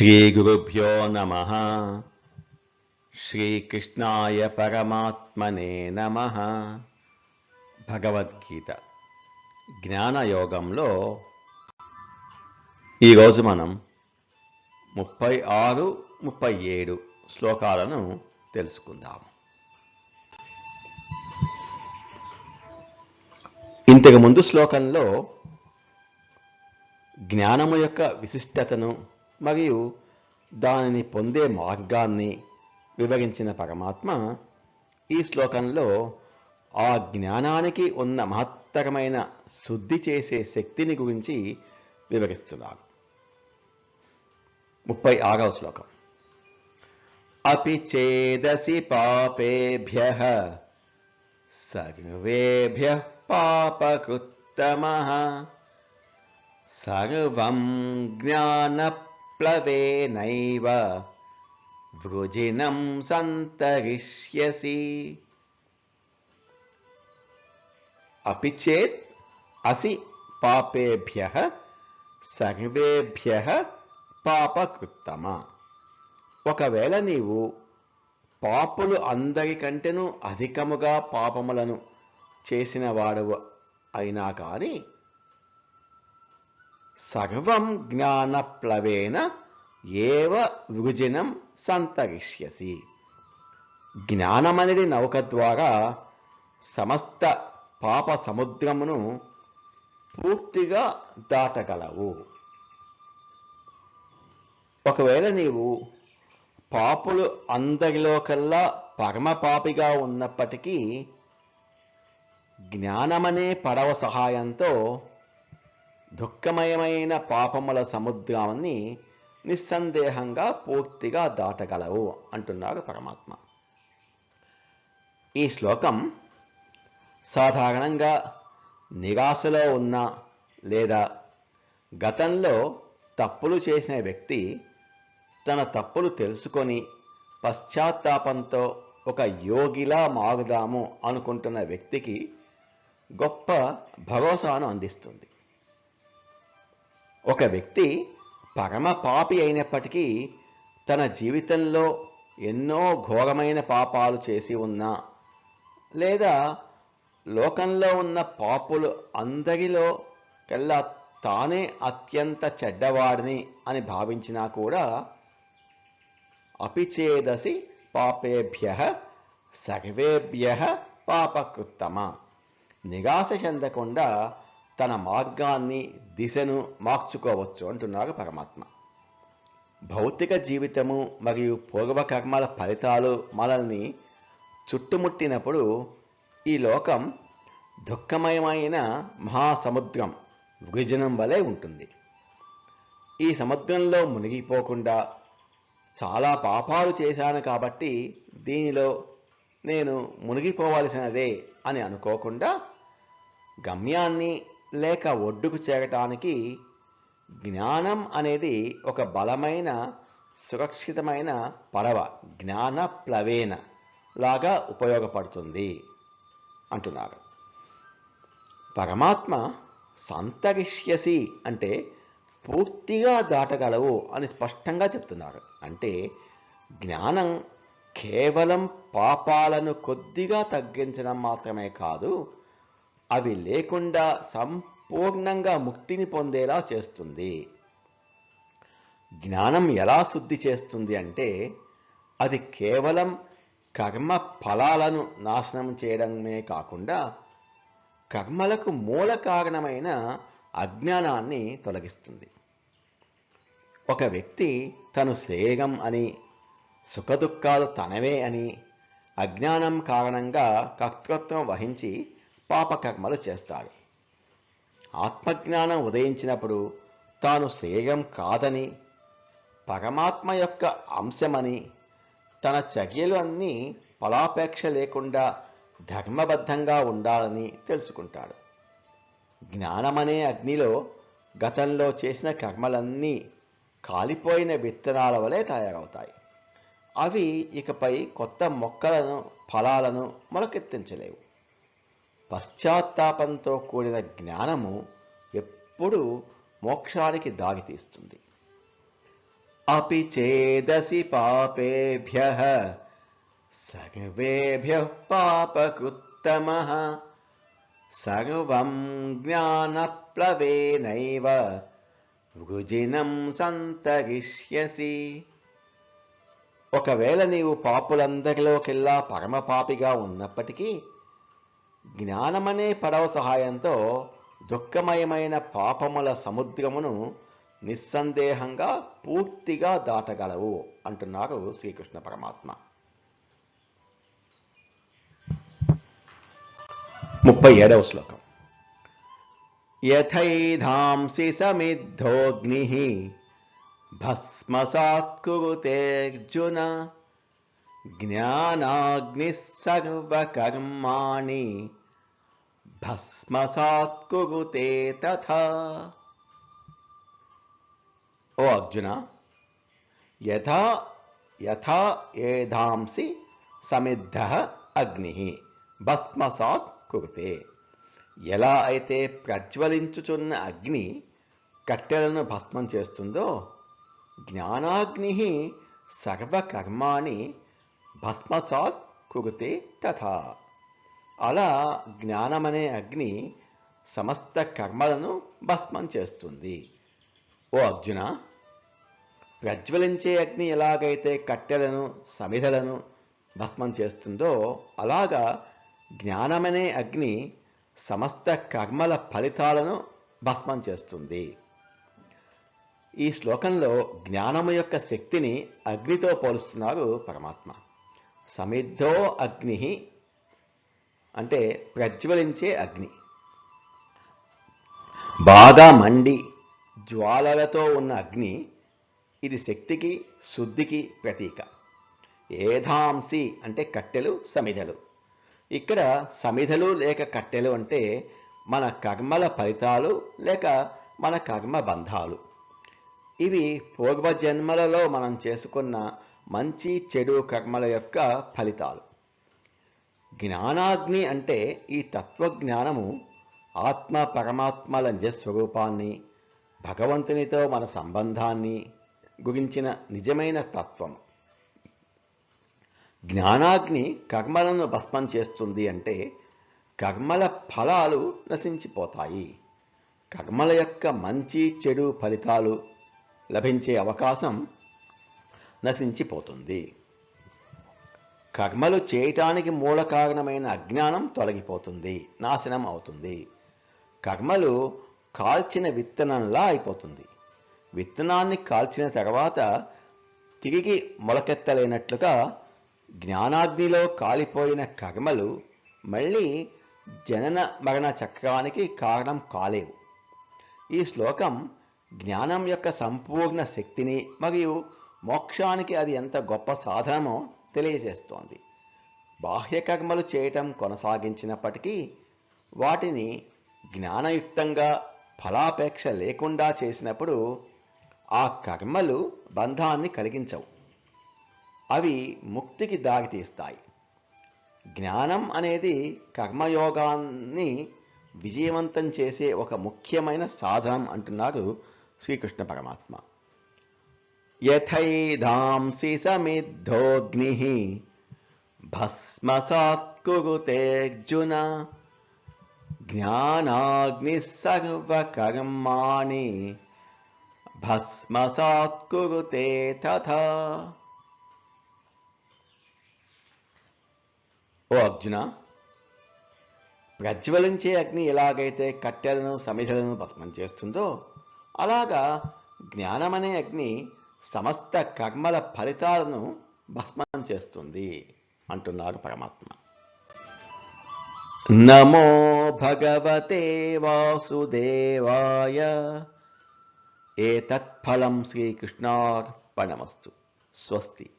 శ్రీగురుభ్యో నమ శ్రీకృష్ణాయ పరమాత్మనే నమ భగవద్గీత జ్ఞానయోగంలో ఈరోజు మనం ముప్పై ఆరు ముప్పై ఏడు శ్లోకాలను తెలుసుకుందాం. ఇంతకు ముందు శ్లోకంలో జ్ఞానము యొక్క విశిష్టతను మరియు దానిని పొందే మార్గాన్ని వివరించిన పరమాత్మ ఈ శ్లోకంలో ఆ జ్ఞానానికి ఉన్న మహత్తరమైన శుద్ధి చేసే శక్తిని గురించి వివరిస్తున్నారు ముప్పై ఆరవ శ్లోకం. అపి చేదసి పాపేభ్య సర్వేభ్య పాపకృత్తమ సర్వం జ్ఞాన జ్ఞానప్లవేనైవ వృజినం సంతరిష్యసి. అపిచేత్ అసి పాపేభ్య సర్వేభ్య పాపకృత్తమ. ఒకవేళ నీవు పాపులు అందరికంటేనూ అధికముగా పాపములను చేసిన వాడవు అయినా కానీ సర్వం జ్ఞానప్లవేన ఏవ వృజినం సంతరిష్యసి. జ్ఞానమనేది నౌక ద్వారా సమస్త పాప సముద్రమును పూర్తిగా దాటగలవు. ఒకవేళ నీవు పాపులు అందరిలో కల్లా పరమ పాపిగా ఉన్నప్పటికీ జ్ఞానమనే పడవ సహాయంతో దుఃఖమయమైన పాపముల సముద్రాన్ని నిస్సందేహంగా పూర్తిగా దాటగలవు అంటున్నారు పరమాత్మ. ఈ శ్లోకం సాధారణంగా నిరాశలో ఉన్న లేదా గతంలో తప్పులు చేసిన వ్యక్తి తన తప్పులు తెలుసుకొని పశ్చాత్తాపంతో ఒక యోగిలా మారుదాము అనుకుంటున్న వ్యక్తికి గొప్ప భరోసాను అందిస్తుంది. ఒక వ్యక్తి పరమ పాపి అయినప్పటికీ తన జీవితంలో ఎన్నో ఘోరమైన పాపాలు చేసి ఉన్నా లేదా లోకంలో ఉన్న పాపులు అందరిలో కల్లా తానే అత్యంత చెడ్డవాడిని అని భావించినా కూడా అపిచేదసి పాపేభ్య సర్వేభ్య పాపకృత్తమ. నిరాశ చెందకుండా తన మార్గాన్ని దిశను మార్చుకోవచ్చు అంటున్నారు పరమాత్మ. భౌతిక జీవితము మరియు పూర్వకర్మల ఫలితాలు మనల్ని చుట్టుముట్టినప్పుడు ఈ లోకం దుఃఖమయమైన మహాసముద్రం విజనం వలె ఉంటుంది. ఈ సముద్రంలో మునిగిపోకుండా చాలా పాపాలు చేశాను కాబట్టి దీనిలో నేను మునిగిపోవలసినదే అని అనుకోకుండా గమ్యాన్ని లేక ఒడ్డుకు చేరటానికి జ్ఞానం అనేది ఒక బలమైన సురక్షితమైన పడవ జ్ఞాన ప్లవేన లాగా ఉపయోగపడుతుంది అంటున్నారు. పరమాత్మ సంతరిష్యసి అంటే పూర్తిగా దాటగలవు అని స్పష్టంగా చెప్తున్నారు. అంటే జ్ఞానం కేవలం పాపాలను కొద్దిగా తగ్గించడం మాత్రమే కాదు అవి లేకుండా సంపూర్ణంగా ముక్తిని పొందేలా చేస్తుంది. జ్ఞానం ఎలా శుద్ధి చేస్తుంది అంటే అది కేవలం కర్మ ఫలాలను నాశనం చేయడమే కాకుండా కర్మలకు మూల కారణమైన అజ్ఞానాన్ని తొలగిస్తుంది. ఒక వ్యక్తి తను శరీరం అని సుఖదుఖాలు తనవే అని అజ్ఞానం కారణంగా కర్తృత్వం వహించి పాపకర్మలు చేస్తాడు. ఆత్మజ్ఞానం ఉదయించినప్పుడు తాను శ్రేయం కాదని పరమాత్మ యొక్క అంశమని తన చర్యలు అన్నీ ఫలాపేక్ష లేకుండా ధర్మబద్ధంగా ఉండాలని తెలుసుకుంటాడు. జ్ఞానమనే అగ్నిలో గతంలో చేసిన కర్మలన్నీ కాలిపోయిన విత్తనాల వలె తయారవుతాయి. అవి ఇకపై కొత్త మొక్కలను ఫలాలను మొలకెత్తించలేవు. పశ్చాత్తాపంతో కూడిన జ్ఞానము ఎప్పుడు మోక్షానికి దారితీస్తుంది. అపి చేదసి పాపేభ్య సర్వేభ్య పాపకృత్తమ సర్వం జ్ఞానప్లవేనైవ వృజినం సంతరిష్యసి. ఒకవేళ నీవు పాపులందరిలోకెల్లా పరమపాపిగా ఉన్నప్పటికీ జ్ఞానమనే పడవ సహాయంతో దుఃఖమయమైన పాపముల సముద్రమును నిస్సందేహంగా పూర్తిగా దాటగలవు అంటున్నారు శ్రీకృష్ణ పరమాత్మ. ముప్పై ఏడవ శ్లోకం. యథైధాంసి సమిద్ధోగ్ని భస్మసాత్ కురుతేర్జున జ్ఞానాగ్ని సర్వకర్మాణి భస్మసాత్ కురుతే తథా ఓ అర్జున యథా యథా ఏధాంసి సమిద్ధ అగ్ని భస్మసాత్ కుగుతే ఎలా అయితే ప్రజ్వలించుచున్న అగ్ని కట్టెలను భస్మం చేస్తుందో జ్ఞానాగ్ని సర్వకర్మాణి భస్మసాత్ కుగుతే తథా. అలా జ్ఞానమనే అగ్ని సమస్త కర్మలను భస్మం చేస్తుంది. ఓ అర్జున ప్రజ్వలించే అగ్ని ఎలాగైతే కట్టెలను సమిధలను భస్మం చేస్తుందో అలాగా జ్ఞానమనే అగ్ని సమస్త కర్మల ఫలితాలను భస్మం చేస్తుంది. ఈ శ్లోకంలో జ్ఞానము యొక్క శక్తిని అగ్నితో పోలుస్తున్నారు పరమాత్మ. సమిద్ధో అగ్ని అంటే ప్రజ్వలించే అగ్ని. బాగా మండి జ్వాలలతో ఉన్న అగ్ని ఇది శక్తికి శుద్ధికి ప్రతీక. ఏధాంసి అంటే కట్టెలు సమిధలు. ఇక్కడ సమిధలు లేక కట్టెలు అంటే మన కర్మల ఫలితాలు లేక మన కర్మ బంధాలు ఇవి పూర్వజన్మలలో మనం చేసుకున్న మంచి చెడు కర్మల యొక్క ఫలితాలు. జ్ఞానాగ్ని అంటే ఈ తత్వజ్ఞానము ఆత్మ పరమాత్మల నిజస్వరూపాన్ని భగవంతునితో మన సంబంధాన్ని గురించిన నిజమైన తత్వం జ్ఞానాగ్ని కర్మలను భస్మం చేస్తుంది అంటే కర్మల ఫలాలు నశించిపోతాయి. కర్మల యొక్క మంచి చెడు ఫలితాలు లభించే అవకాశం నశించిపోతుంది. కర్మలు చేయటానికి మూల కారణమైన అజ్ఞానం తొలగిపోతుంది నాశనం అవుతుంది. కర్మలు కాల్చిన విత్తనంలా అయిపోతుంది. విత్తనాన్ని కాల్చిన తర్వాత తిరిగి మొలకెత్తలేనట్లుగా జ్ఞానాగ్నిలో కాలిపోయిన కర్మలు మళ్ళీ జనన మరణ చక్రానికి కారణం కాలేవు. ఈ శ్లోకం జ్ఞానం యొక్క సంపూర్ణ శక్తిని మరియు మోక్షానికి అది ఎంత గొప్ప సాధనమో తెలియజేస్తోంది. బాహ్య కర్మలు చేయటం కొనసాగించినప్పటికీ వాటిని జ్ఞానయుక్తంగా ఫలాపేక్ష లేకుండా చేసినప్పుడు ఆ కర్మలు బంధాన్ని కలిగించవు. అవి ముక్తికి దారితీస్తాయి. జ్ఞానం అనేది కర్మయోగాన్ని విజయవంతం చేసే ఒక ముఖ్యమైన సాధనం అంటున్నారు శ్రీకృష్ణ పరమాత్మ. యథైధాంసి సమిద్ధోగ్ని భస్మసాత్ కురుతేర్జున జ్ఞానాగ్ని సర్వకర్మాణి భస్మసాత్ కురుతే తథా ఓ అర్జున ప్రజ్వలించే అగ్ని ఎలాగైతే కట్టెలను సమిధలను భస్మం చేస్తుందో అలాగా జ్ఞానమనే అగ్ని సమస్త కర్మల ఫలితాలను భస్మం చేస్తుంది అంటున్నారు పరమాత్మ. నమో భగవతే వాసుదేవాయ. ఏతత్ఫలం శ్రీకృష్ణార్పణమస్తు. స్వస్తి.